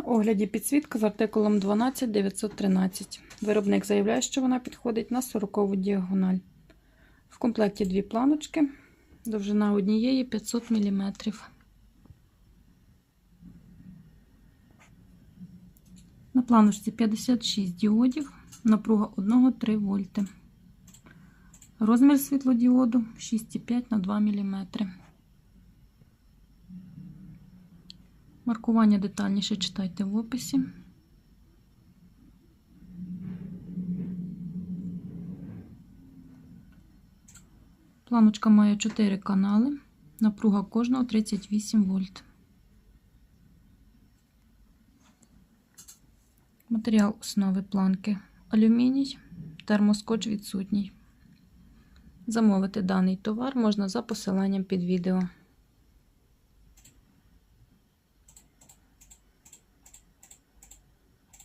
На огляді підсвітка з артикулом 12913. Виробник заявляє, що вона підходить на 40 діагональ. В комплекті дві планочки, довжина однієї 500 мм. На планочці 56 діодів, напруга 1-3 вольти. Розмір світлодіоду 6,5 на 2 мм. Маркування детальніше читайте в описі. Планочка має 4 канали. Напруга кожного 38 вольт. Матеріал основи планки алюміній, термоскотч відсутній. Замовити даний товар можна за посиланням під відео.